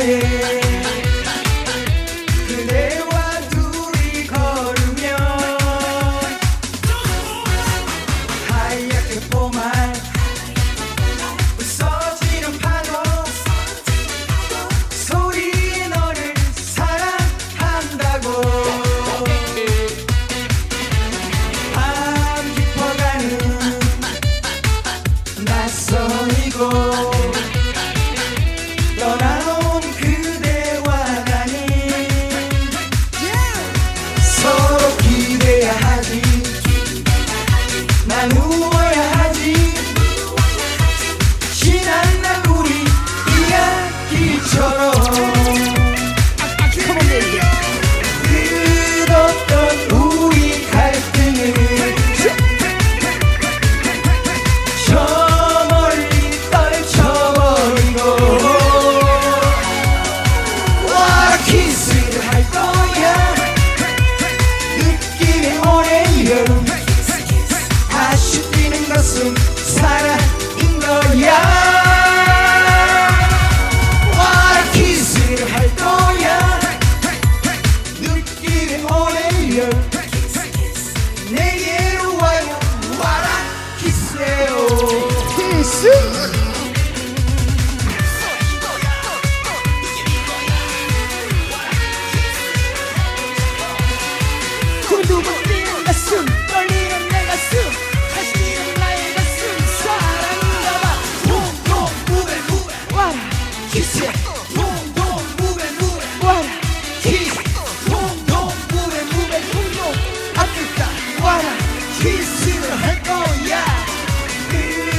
yeah. I knew 내 보내요 내게로 와요 와라. 키스해요. 키스. see the go, yeah.